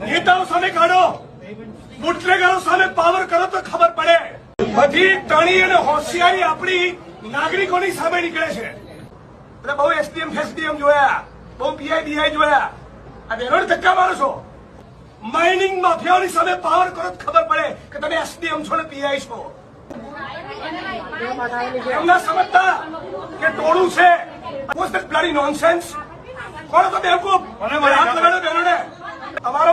નેતાઓ સામે કાઢો. બુટલેગરો સામે પાવર કરો તો ખબર પડે. બધી તણી અને હોશિયારી આપણી નાગરિકોની સામે નીકળે છે. એટલે બહુ એસડીએમ ફેસડીએમ જોયા. બહુ પીઆઈ બીઆઈ જોયા. આ બેરોડ ધક્કા મારો છો. માઇનિંગ માફિયાઓની સામે પાવર કરો તો ખબર પડે કે તમે એસડીએમ છો ને પીઆઈ છો. એમના સમજતા કે ટોળું છે. વોઝ ધેટ બ્લડી નોનસેન્સ કોણ તો બેવકૂફ? મને મારી હાથ લગાડો બહેનોને તમારો